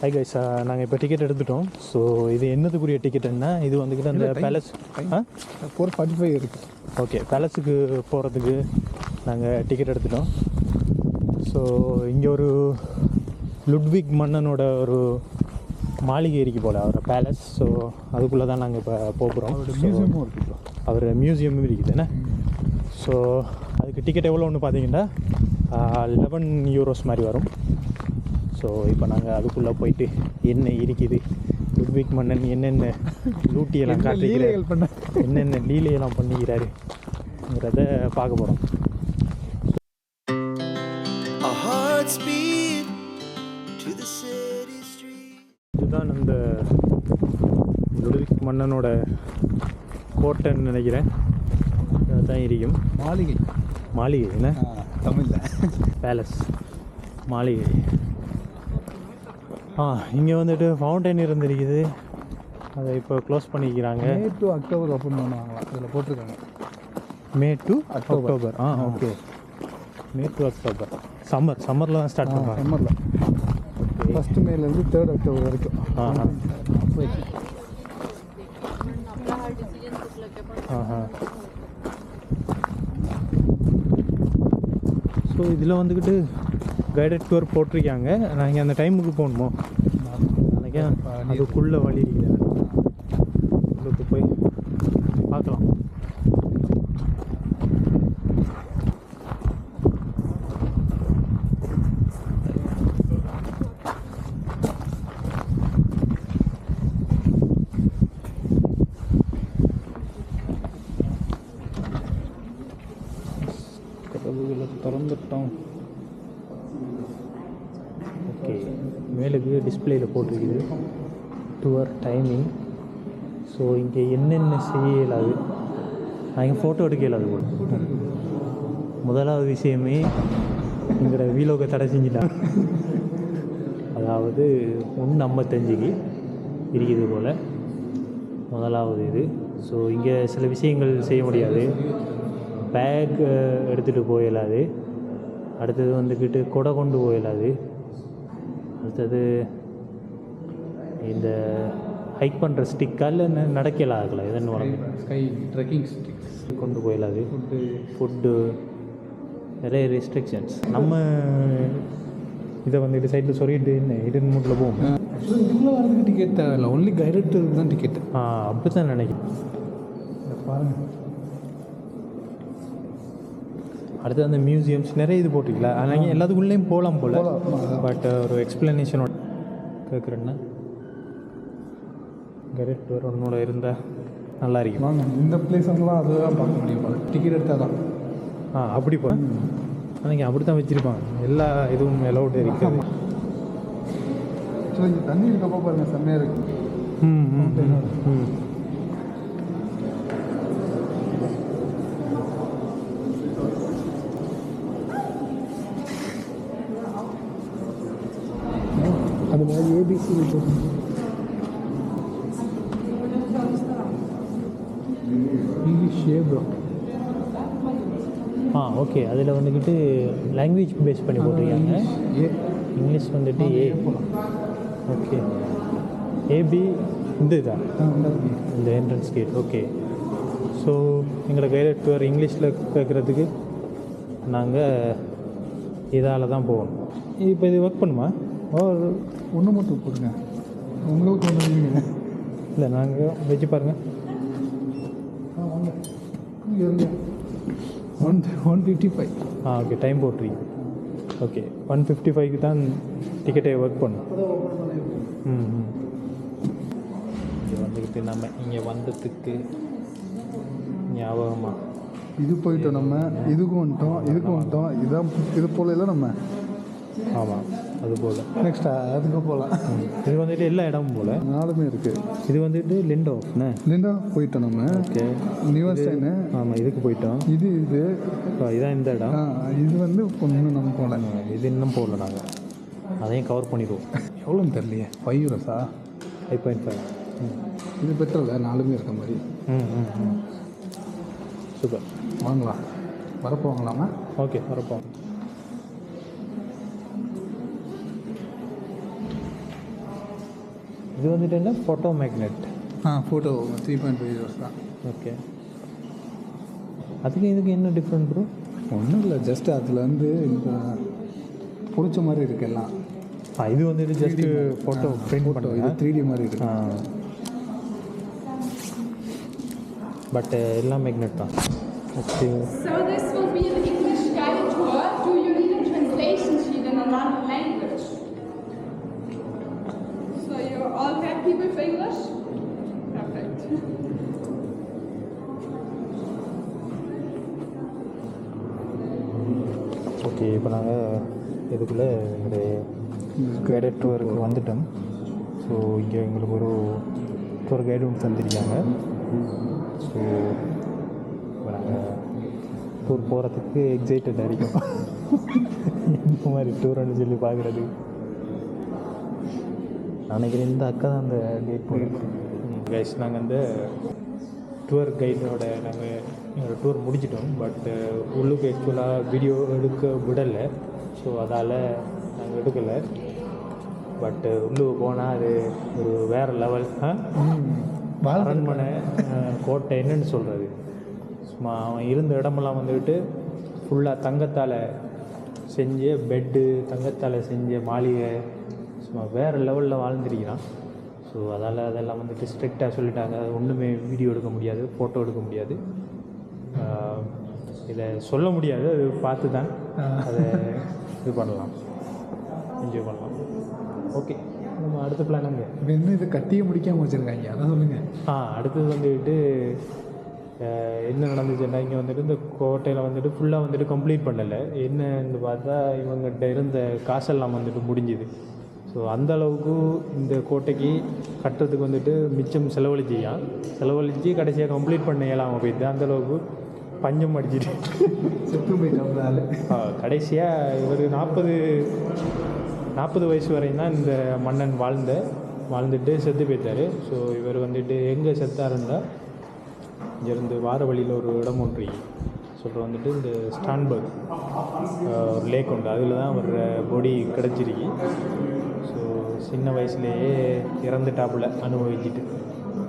Hi guys நாங்கள் இப்போ ticket எடுத்துட்டோம். ஸோ இது என்னதுக்குரிய டிக்கெட்டுன்னா இது வந்துக்கிட்டு அந்த பேலஸ் ஃபோர் ஃபார்ட்டி ஃபைவ் இருக்கு. ஓகே பேலஸுக்கு போகிறதுக்கு நாங்கள் டிக்கெட் எடுத்துட்டோம். ஸோ இங்கே ஒரு லுட்விக் மன்னனோட ஒரு மாளிகை இருக்கு போல் அவரோட பேலஸ் ஸோ அதுக்குள்ளே தான் நாங்கள் இப்போ போகிறோம் மியூசியமும் இருக்கு bro. அவர் மியூசியமும் இருக்குது என்ன? ஸோ அதுக்கு டிக்கெட் எவ்வளோன்னு பார்த்தீங்கன்னா லெவன் யூரோஸ் மாதிரி வரும். ஸோ இப்போ நாங்கள் அதுக்குள்ளே போயிட்டு என்ன இருக்குது? லுட்விக் மன்னன் என்னென்ன லூட்டியெல்லாம் லீலைகள் பண்ண என்னென்ன லீலையெல்லாம் பண்ணிக்கிறாருங்கிறத பார்க்க போகிறோம். இதுதான் அந்த லுட்விக் மன்னனோட கோட்டைன்னு நினைக்கிறேன். அதுதான் இருக்கும் மாளிகை. மாளிகை என்ன? தமிழில். பேலஸ் மாளிகை. ஆ இங்கே வந்துட்டு ஃபவுண்டைன் இருந்திருக்குது. அதை இப்போ க்ளோஸ் பண்ணிக்கிறாங்க. மே டு அக்டோபர் ஓப்பன் பண்ணுவாங்களாம் இதில் போட்டிருக்காங்க. May to October. Ah okay May to October summer சம்மரில் தான் ஸ்டார்ட் பண்ணுவாங்க. சம்மரில் ஃபஸ்ட்டு மேலேருந்து தேர்ட் அக்டோபர் வரைக்கும். ஆ ஆ. ஆஹா. ஸோ இதில் வந்துக்கிட்டு கைடட் டூர் போட்டிருக்காங்க. நாங்கள் அந்த டைமுக்கு போகணுமோ? அதுக்குள்ளே வழி இருக்குது உள்ளுக்கு போய் பார்க்கலாம் கதவுகளை திறந்துட்டோம் ஓகே மேலுக்கு டிஸ்பிளேயில் போட்டிருக்குது. டுவர் டைமிங் ஸோ இங்கே என்னென்ன செய்ய இயலாது? நான் இங்கே ஃபோட்டோ எடுக்க இயலாது கூட முதலாவது விஷயமே எங்களோட வீலோக தடை செஞ்சிட்டாங்க அதாவது ஒன்று ஐம்பத்தஞ்சுக்கு இருக்குது போல். முதலாவது இது. ஸோ இங்கே சில விஷயங்கள் செய்ய முடியாது. பேக் எடுத்துகிட்டு போயிடலாது அடுத்தது வந்துக்கிட்டு கொடை கொண்டு போயிடலாது அடுத்தது இந்த ஹைக் பண்ணுற ஸ்டிக்கா இல்லை நடக்கலாம் ஆகல எதன்னு உடம்பு ஸ்கை ட்ரெக்கிங் ஸ்டிக்ஸ் கொண்டு போயிடலாது ஃபுட்டு ஃபுட்டு நிறைய ரெஸ்ட்ரிக்ஷன்ஸ் நம்ம இதை வந்து இது சைடில் சொல்லிட்டு என்ன? இடன் மூட்டில் போவோம். ஆக்சுவலாக உள்ளே வரதுக்கு டிக்கெட் தேவையில்ல. ஒன்லி கைடட் தான் டிக்கெட் ஆ அப்படி தான் நினைக்கிறேன் பாருங்கள் அடுத்து அந்த மியூசியம்ஸ் நிறைய இது போட்டிருக்கல ஆனால் எல்லாத்துக்குள்ளேயும் போகலாம் போல். பட் ஒரு எக்ஸ்பிளனேஷனோட கேட்குறேன்னா கரெக்ட் வேறு ஒன்னோட இருந்தால் நல்லா இருக்கும். வாங்க இந்த பிளேஸ் எல்லாம் அதுதான் பார்க்க முடியும் டிக்கெட் எடுத்தால் தான் ஆ அப்படி போ. அன்றைக்கி அப்படி தான் வச்சுருப்பாங்க. எல்லா இதுவும் எலவுட் இருக்குது ஆக்சுவலாக இங்கே தண்ணி இருக்கப்போ பாருங்கள் செம்மையாக இருக்கு. ம் ம் ம், ம். அது மாதிரி ஏபிசி ஷேப்ரோ ஆ ஓகே அதில் வந்துக்கிட்டு லாங்குவேஜ் பேஸ் பண்ணி போட்டிருக்காங்க. இங்கிலீஷ் வந்துட்டு ஏ ஓகே. ஏபி இந்த இதா? இந்த என்ட்ரன்ஸ் கேட் ஓகே ஸோ எங்களை கைடட் டூர் இங்கிலீஷில் கேட்குறதுக்கு நாங்கள் இதால் தான் போகணும் இப்போ இது ஒர்க் பண்ணுமா? ஒரு ஒன்று மட்டும் போடுங்க. உங்களுக்கு ஒன்று இல்லை நாங்கள் வச்சு பாருங்கள் one one fifty five ah okay time போட்டுருங்க ஓகே ஒன் ஃபிஃப்டி ஃபைவ்க்கு தான் டிக்கெட்டை ஒர்க் பண்ணும் ம் ம். வந்துக்கிட்டு நம்ம இங்கே வந்ததுக்கு ஞாபகமாக இது போயிட்டோம் நம்ம. இதுக்கும் வந்துட்டோம் இதுக்கும் வந்துட்டோம். இதான் இது போல இல்லை நம்ம. ஆமாம் அது போல் நெக்ஸ்ட் அதுக்கு போகலாம் இது வந்துட்டு எல்லா இடமும் போல்? நாலுமே இருக்குது இது வந்துட்டு லிண்ட் இல்லைண்டா போயிட்டோம் நம்ம. ஓகே. நியூஸ்டைனு ஆமாம் இதுக்கு போயிட்டோம். இது இது. இதான் இந்த இடம். இது வந்து ஒன்றும் நம்ம போகல இது இன்னும் போகல நாங்கள் அதையும் கவர் பண்ணிடுவோம். எவ்வளோன்னு தெரியலையே. ஃபைவ் யூரோஸா ஃபைவ் பாயிண்ட் ஃபைவ் இது பெட்ரோல் நாலுமே இருக்க மாதிரி. ம் ம் ம். சூப்பர். வாங்கலாம். வரப்போ வாங்கலாமா ஓகே வரப்போம் இது வந்துட்டு என்ன? Photo magnet ah photo three point five hours தான். ஓகே அதுக்கு இதுக்கு என்ன டிஃப்ரெண்ட் ப்ரோ ஒன்றும் இல்லை ஜஸ்ட் அதில் வந்து இந்த பிடிச்ச மாதிரி இருக்கு எல்லாம். இது வந்துட்டு ஜஸ்ட் ஃபோட்டோ பிரிண்ட் ஃபோட்டோ இது த்ரீ டி மாதிரி இருக்கு. பட் எல்லாம் மேக்னெட் தான். Okay happy English? Perfect. Okay இப்போ நாங்கள் இதுக்குள்ளே ஒரு கைடட் டூருக்கு வந்துட்டோம் ஸோ இங்கே எங்களுக்கு ஒரு டூர் கைடு ஒன்று தந்திருக்காங்க ஸோ இப்போ நாங்கள் டூர் போகிறதுக்கு எக்ஸைட்டட் இருக்கும் இந்த மாதிரி டூர்னு சொல்லி பார்க்குறது நினைக்கிறேன் இந்த அக்கா தான் அந்த கைட் போயிருக்கோம் கைஸ் நாங்கள் அந்த டூர் கைடோட நாங்கள் எங்களோட டூர் முடிச்சிட்டோம். பட் உள்ளுக்கு ஆக்சுவலாக வீடியோ எடுக்க விடலை. ஸோ அதால் நாங்கள் எடுக்கலை. பட் உள்ளுக்கு போனால் அது ஒரு வேறு லெவல் அரண்மனை அஹ், கோட்டை என்னன்னு சொல்கிறது சும்மா அவன் இருந்த இடமெல்லாம் வந்துக்கிட்டு ஃபுல்லாக தங்கத்தால் செஞ்ச பெட்டு தங்கத்தால் செஞ்ச மாளிகை சும்மா வேறு லெவலில் வாழ்ந்துருக்கிறான். ஸோ அதால் அதெல்லாம் வந்துட்டு ஸ்ட்ரிக்டாக சொல்லிட்டாங்க. அது ஒன்றுமே வீடியோ எடுக்க முடியாது ஃபோட்டோ எடுக்க முடியாது. இதை சொல்ல முடியாது. அது பார்த்து தான் அதை இது பண்ணலாம். என்ஜாய் பண்ணலாம். ஓகே நம்ம அடுத்த பிளான் அங்கே இன்னும் இது கட்டியே முடிக்காமல் வச்சுருக்காங்க? அதான் சொல்லுங்கள் ஆ அடுத்தது வந்துட்டு என்ன நடந்துச்சுன்னா இங்கே வந்துட்டு இந்த கோட்டையில் வந்துட்டு ஃபுல்லாக வந்துட்டு கம்ப்ளீட் பண்ணலை. என்னன்னு பார்த்தா இவங்ககிட்ட இருந்த காசெல்லாம் வந்துட்டு முடிஞ்சுது. ஸோ அந்த அளவுக்கு இந்த கோட்டைக்கு கட்டுறதுக்கு வந்துட்டு மிச்சம் செலவழிச்சியான் செலவழித்து கடைசியாக கம்ப்ளீட் பண்ண இயலாமல் போயிட்டு அந்த அளவுக்கு பஞ்சம் அடிச்சிட்டு. செத்து கடைசியாக இவர் நாற்பது நாற்பது வயசு வரையும் தான் இந்த மன்னன் வாழ்ந்த வாழ்ந்துட்டு செத்து போயிட்டார். ஸோ இவர் வந்துட்டு எங்கே செத்தாருந்தா இங்கேருந்து வார வழியில் ஒரு இடம் ஒன்று சொல்கிற வந்துட்டு இந்த ஸ்டான்பர்க் ஒரு லேக் உண்டு. அதில் தான் அவர் பொடி கிடச்சிருக்கு. சின்ன வயசுலேயே இறந்துட்டாப்புல அனுபவிச்சுட்டு.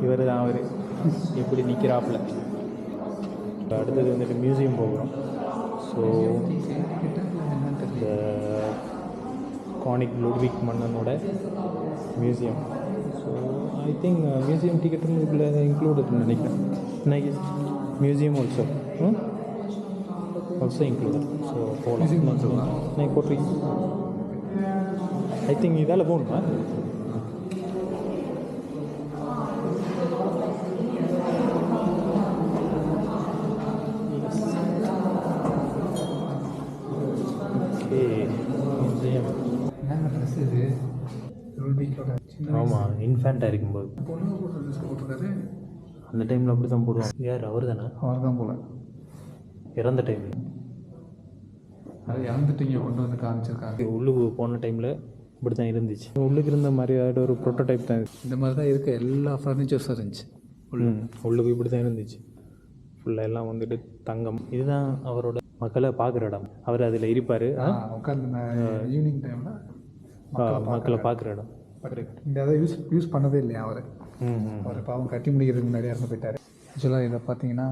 இவர் தான் அவர். இப்படி நிற்கிறாப்புல இப்போ அடுத்தது வந்துட்டு மியூசியம் போகிறோம் ஸோ இந்த கானிக் Ludwig மன்னனோட museum so I think museum டிக்கெட்டும் இதுக்குள்ள இன்க்ளூடட் நினைக்கிறேன். இன்னைக்கு museum also also included so போகலாம் இன்னைக்கு ஐ திங்க் இதால் போகணுமா? ஆமாம் இன்ஃபேண்ட்டாக இருக்கும்போது. அந்த டைமில் அப்படி தான் போடுவாங்க. யார்? அவர் தானே அவர் தான் போல. இறந்த டைம் அது இறந்துட்டு இங்கே கொண்டு வந்து காமிச்சிருக்காங்க. உள்ளுக்கு போன டைமில் இப்படி தான் இருந்துச்சு. உள்ளுக்கு இருந்த மாதிரி ஒரு ப்ரோட்டோடைப் தான் இந்த மாதிரி தான் இருக்க. எல்லா ஃபர்னிச்சர்ஸும் இருந்துச்சு. உள்ளுக்கு இப்படி தான் இருந்துச்சு ஃபுல்லாக எல்லாம் வந்துட்டு தங்கம். இதுதான் அவரோட மக்களை பார்க்குற இடம். அவர் அதில் இருப்பார். உட்காந்து ஈவினிங் டைமில் மக்களை பார்க்குற இடம். இந்த அதை யூஸ் யூஸ் பண்ணதே இல்லையா அவர்? அவர் பாவம் கட்டி முடிக்கிறதுக்கு முன்னாடி இறந்து போயிட்டார். ஆக்சுவலாக இதை பார்த்தீங்கன்னா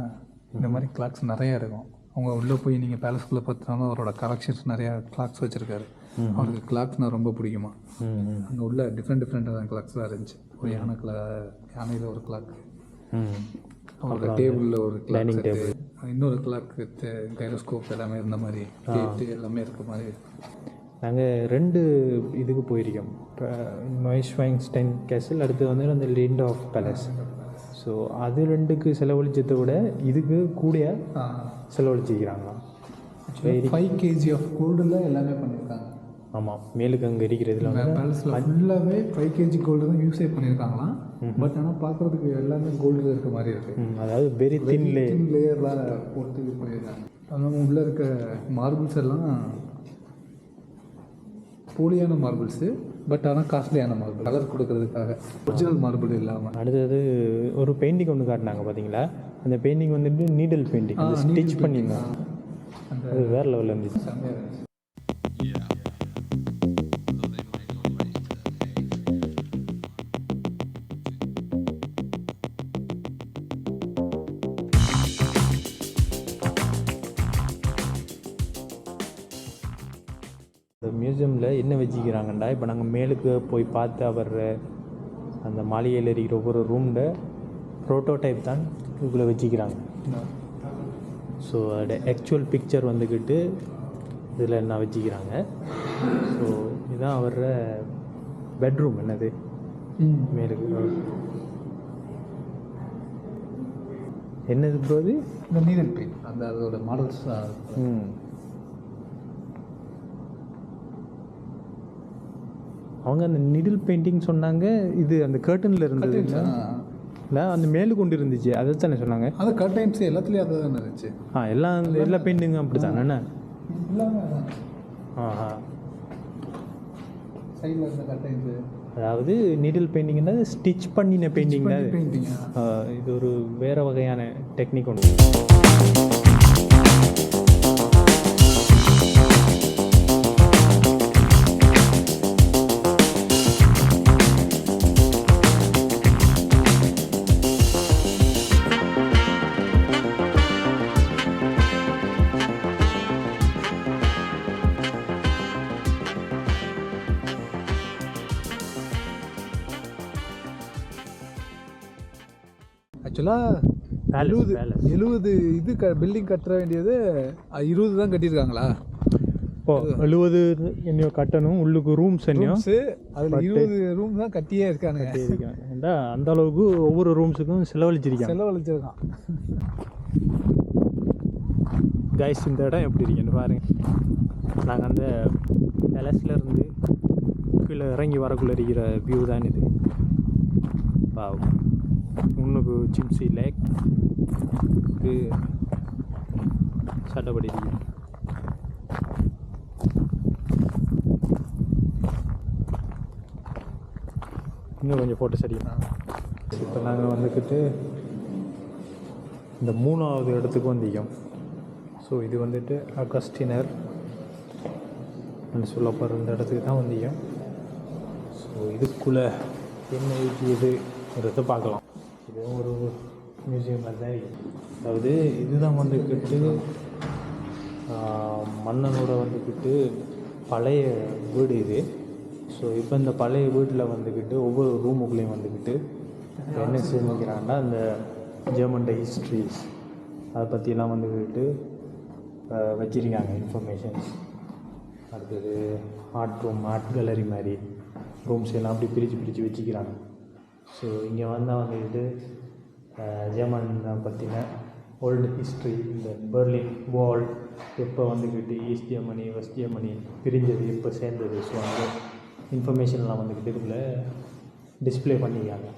இந்த மாதிரி கிளாக்ஸ் நிறையா இருக்கும். அவங்க உள்ளே போய் நீங்கள் பேலஸ்குள்ளே பார்த்தாலும் அவரோட கலெக்ஷன்ஸ் நிறையா கிளாக்ஸ் வச்சுருக்காரு. அவருக்கு கிளாக்ஸ்னால் ரொம்ப பிடிக்குமா? அங்கே உள்ள டிஃப்ரெண்ட் டிஃப்ரெண்ட்டாக தான் கிளாக்ஸ்லாம் இருந்துச்சு. ஒரு யானை கிளா யானையில் ஒரு கிளாக் அவரோட டேபிளில் ஒரு கிளாக் இன்னொரு கிளாக் கைரோஸ்கோப் எல்லாமே இருந்த மாதிரி date எல்லாமே இருக்க மாதிரி. நாங்கள் ரெண்டு இதுக்கு போயிருக்கோம். இப்போ நொய்ஸ்வைன்ஸ்டைன் கேசல் அடுத்து வந்து அந்த லிண்ட் ஆஃப் பேலஸ் ஸோ அது ரெண்டுக்கு செலவழிச்சதை விட இதுக்கு கூட செலவழிச்சிக்கிறாங்களாம் ஃபைவ் கேஜி ஆஃப் கோல்டில் எல்லாமே பண்ணியிருக்காங்க ஆமாம் மேலுக்கு அங்கே இருக்கிறதுல ஃபுல்லாகவே ஃபைவ் கேஜி கோல்டு தான் யூஸே பண்ணியிருக்காங்களாம் பட் ஆனால் பார்க்குறதுக்கு எல்லாமே கோல்டில் இருக்க மாதிரி இருக்குது அதாவது வெரி தின்லே லேயர்லாம் போட்டு இது பண்ணியிருக்காங்க அதுவும் உள்ளே இருக்க மார்பிள்ஸ் எல்லாம் போலியான மார்பிள்ஸு பட் ஆனால் காஸ்ட்லியான மார்பிள் கலர் கொடுக்கறதுக்காக. ஒரிஜினல் மார்பிள் இல்லாமல் அடுத்தது ஒரு பெயிண்டிங் ஒன்று காட்டினாங்க பார்த்தீங்களா அந்த பெயிண்டிங் வந்துட்டு நீடல் பெயிண்டிங் ஸ்டிச் பண்ணியிருந்தாங்க அது வேறு லெவலில் இருந்துச்சு. செம்மையாக இருந்துச்சு. என்ன வச்சுக்கிறாங்கண்டா? இப்போ நாங்கள் மேலுக்கு போய் பார்த்து அவர் அந்த மாளிகையில் இருக்கிற ஒவ்வொரு ரூம்ட ப்ரோட்டோடைப் தான் இதுக்குள்ளே வச்சுக்கிறாங்க. ஸோ அதோட ஆக்சுவல் பிக்சர் வந்துக்கிட்டு இதில் என்ன வச்சுக்கிறாங்க? ஸோ இதுதான் அவர பெட்ரூம் என்னது? மேலுக்கு என்னது ப்ரோ இது? இந்த நீதன் பெயிண்ட் அந்த அதோட மாடல்ஸ் ம். அவங்க அந்த நிடில் பெயிண்டிங் சொன்னாங்க இது அந்த கர்டனில் இருந்தது. இல்லை அந்த மேலு கொண்டு இருந்துச்சு. அதை தானே சொன்னாங்க. அது கர்டைன்ஸ் எல்லாத்துலேயும் அதை தானே இருந்துச்சு. ஆ அந்த எல்லா பெயிண்டிங்கும் அப்படி தானே என்ன? எல்லாமே அதான். ஆ ஆ சைடில் இருந்த கர்டைன்ஸு அதாவது நீடில் பெயிண்டிங்னா ஸ்டிச் பண்ணின பெயிண்டிங் இது ஒரு வேறு வகையான டெக்னிக் ஒன்று. எழுபது. எழுபது இது க பில்டிங் கட்டுற வேண்டியது இருபது தான் கட்டியிருக்காங்களா? ஓ எழுபது என்னையோ கட்டணும் உள்ளுக்கு ரூம்ஸ் என்னையோ அதில் இருபது ரூம் தான் கட்டியே இருக்கானுங்க. ஏண்டா அந்த அளவுக்கு ஒவ்வொரு ரூம்ஸுக்கும் செலவழிச்சிருக்காங்க. செலவழிச்சிருக்கான். கைஸ் இந்த இடம் எப்படி இருக்குன்னு பாருங்க. நாங்கள் அந்த பேலஸில் இருந்து கீழே இறங்கி வரக்குள்ள இருக்கிற வியூ தான் இது. வாவ் முன்னுக்கு சிம்சி லேக். சட்டப்படி இன்னும் கொஞ்சம் ஃபோட்டோ சரியா இப்போ நாங்கள் வந்துக்கிட்டு இந்த மூணாவது இடத்துக்கு வந்திருக்கோம் ஸோ இது வந்துட்டு அகஸ்டினர் சொல்ல போகிற இந்த இடத்துக்கு தான் வந்திருக்கோம் ஸோ இதுக்குள்ளே என்ன இருக்குதுங்கிறத பார்க்கலாம். இது ஒரு மியூசியம் மாதிரி தான் இருக்குது. அதாவது இதுதான் வந்துக்கிட்டு மன்னனோட வந்துக்கிட்டு பழைய வீடு இது. ஸோ இப்போ இந்த பழைய வீட்டில் வந்துக்கிட்டு ஒவ்வொரு ரூமுக்குள்ளேயும் வந்துக்கிட்டு என்ன சேமிக்கிறாங்கன்னா அந்த ஜெர்மன்ட ஹிஸ்ட்ரிஸ் அதை பற்றியெல்லாம் வந்துக்கிட்டு வச்சுருக்காங்க வச்சிருக்காங்க இன்ஃபர்மேஷன்ஸ் அடுத்தது ஆர்ட் ரூம் ஆர்ட் கேலரி மாதிரி ரூம்ஸ் எல்லாம் அப்படி பிரித்து பிரித்து வச்சுக்கிறாங்க. ஸோ இங்கே வந்தால் வந்துக்கிட்டு ஜெர்மன் பற்றின ஓல்டு ஹிஸ்ட்ரி இந்த பெர்லின் வால் எப்போ வந்துக்கிட்டு ஈஸ்ட் ஜெர்மனி வெஸ்ட் ஜெர்மனி பிரிஞ்சது எப்போ சேர்ந்தது? ஸோ அந்த இன்ஃபர்மேஷன்லாம் வந்துக்கிட்டு இதுக்குள்ளே டிஸ்ப்ளே பண்ணிக்கிறாங்க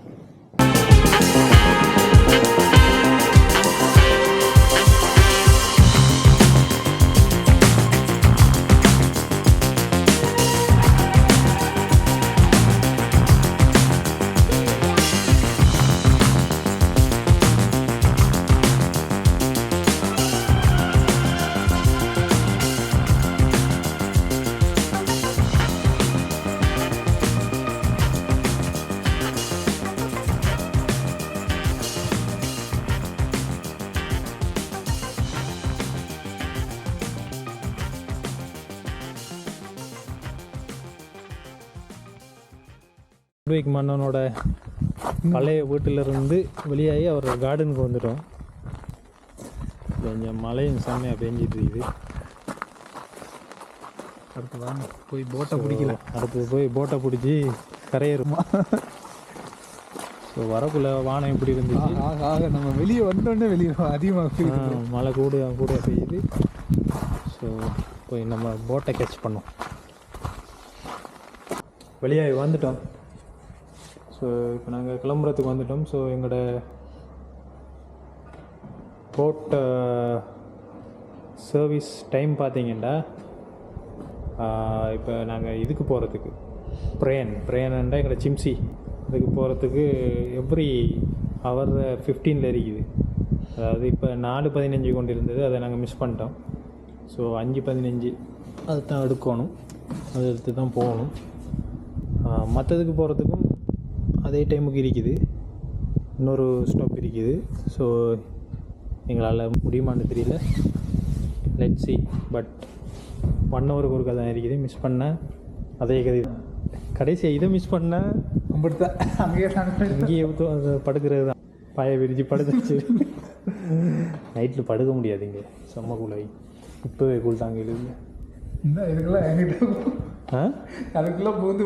லூயிக் மன்னனோட பழைய வீட்டிலிருந்து வெளியாகி அவர் கார்டனுக்கு வந்துட்டோம். கொஞ்சம் மழையும் செம்மையாக பெஞ்சிட்டு இருக்குது. அடுத்து வாங்க. போய் போட்டை பிடிக்கல. அடுத்து போய் போட்டை பிடிச்சி கரையேறுமா ஸோ வரக்குள்ள வானம் எப்படி இருந்துச்சு. ஆக ஆக நம்ம வெளியே வந்தோடனே வெளியே அதிகமாக மழை கூட கூட பெய்யுது. ஸோ போய் நம்ம போட்டை கேட்ச் பண்ணோம் வெளியாகி வந்துட்டோம். ஸோ இப்போ நாங்கள் கிளம்புறதுக்கு வந்துட்டோம். ஸோ எங்களோட போட்ட சர்வீஸ் uh, டைம் பார்த்தீங்கன்னா uh, இப்போ நாங்கள் இதுக்கு போகிறதுக்கு ப்ரேன் ப்ரேனண்டா எங்களோட சிம்சி இதுக்கு போகிறதுக்கு எவ்ரி ஹவர் ஃபிஃப்டீனில் இருக்குது. அதாவது இப்போ நாலு பதினஞ்சு கொண்டு இருந்தது அதை நாங்கள் மிஸ் பண்ணிட்டோம். ஸோ அஞ்சு பதினஞ்சு அதுதான் எடுக்கணும். அதை எடுத்து தான் போகணும் மற்றதுக்கு போகிறதுக்கும் அதே டைமுக்கு இருக்குது. இன்னொரு ஸ்டாப் இருக்குது. ஸோ எங்களால் முடியுமான்னு தெரியல. லெட் சி பட் ஒன் ஹவருக்கு ஒருக்கா தான் இருக்குது. மிஸ் பண்ண அதே கதை கடைசியாக இதை மிஸ் பண்ணால் அப்படித்தான். அங்கேயே இங்கேயே படுக்கிறது தான். பாய விரிச்சு படுத்துச்சு. நைட்டில் படுக்க முடியாது இங்கே. செம்ம கூலாகி இப்போவே கூழ் தாங்க இல்லை இதுக்கெல்லாம் என்கிட்ட ஆ? அதுக்குள்ளே பூந்து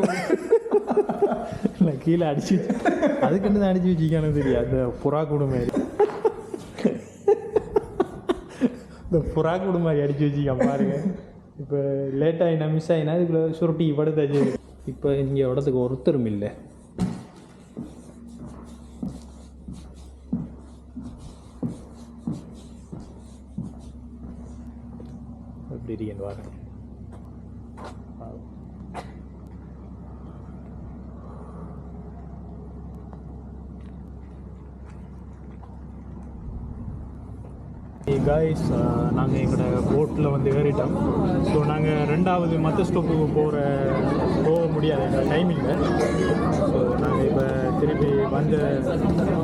இல்லை கீழே அடிச்சு அதுக்குன்னு தான் அடிச்சு வச்சுக்கானு தெரியும் அந்த புறா கூடு மாதிரி. இந்த புறா கூடு மாதிரி அடிச்சு வச்சிக்க பாருங்க. இப்போ லேட் ஆகினா மிஸ் ஆகினா இதுக்குள்ள சுருட்டி படுத்தாச்சு இப்போ இங்கே இடத்துக்கு ஒருத்தரும் இல்லை. அப்படி இருக்கேன் பாருங்க. காய்ஸ் uh, நாங்கள் எங்களோட போட்டில் வந்து ஏறிட்டோம். ஸோ நாங்கள் ரெண்டாவது மற்ற ஸ்டோப்புக்கு போகிற போக முடியாது எங்கள் டைமிங்கில் ஸோ நாங்கள் இப்போ திருப்பி வந்த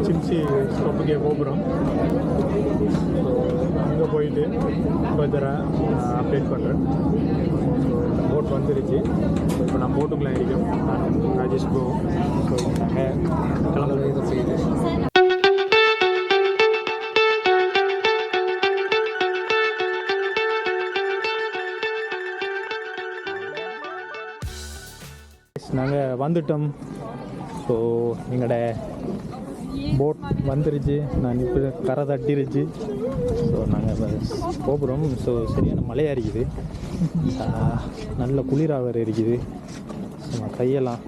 சிம்சி ஸ்டோப்புக்கே போகிறோம். ஸோ அங்கே போயிட்டு ஃபர்தராக அப்டேட் பண்ணுறேன் ஸோ போட் வந்துருச்சு. இப்போ நான் போட்டுக்குள்ளே இருக்கோம் நான் ராஜேஷ் போவோம். ஸோ நாங்கள் கிளம்புறது நாங்கள் வந்துட்டோம். ஸோ எங்களோட போட் வந்துருச்சு. நான் இப்போ கரை தட்டிருச்சு. ஸோ நாங்கள் போகிறோம். ஸோ சரியான மழையாக இருக்குது. நல்ல குளிராக வேறு இருக்குது. நம்ம கையெல்லாம்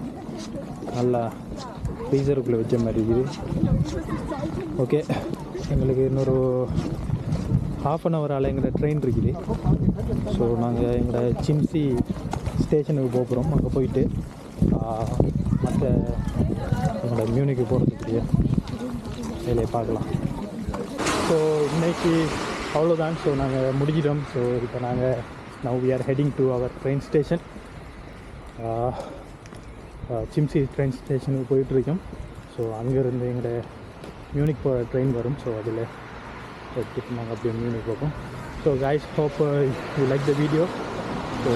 நல்லா ஃப்ரீசருக்குள்ளே வச்ச மாதிரி இருக்குது. ஓகே எங்களுக்கு இன்னொரு ஹாஃப் அன் ஹவரால் எங்களோட ட்ரெயின் இருக்குது. ஸோ நாங்கள் எங்களோட சிம்சி ஸ்டேஷனுக்கு போகிறோம் அங்கே போயிட்டு மற்ற எங்களோட மியூனிக்கு போகிறதுக்குரிய வேலையை பார்க்கலாம். ஸோ இன்றைக்கி அவ்வளோதான் ஸோ நாங்கள் முடிஞ்சிட்டோம். ஸோ இப்போ நாங்கள் now we are heading to our train station சிம்சி train ஸ்டேஷனுக்கு போயிட்டுருக்கோம் ஸோ அங்கேருந்து எங்களோட மியூனிக் போகிற ட்ரெயின் வரும். ஸோ அதில் எடுத்துட்டு நாங்கள் அப்படியே மியூனிக் போவோம் so guys hope you like the video so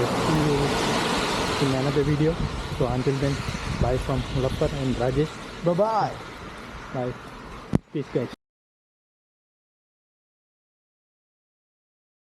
in another video. So until then bye from Mulappar and Rajesh. Bye-bye. bye. Peace guys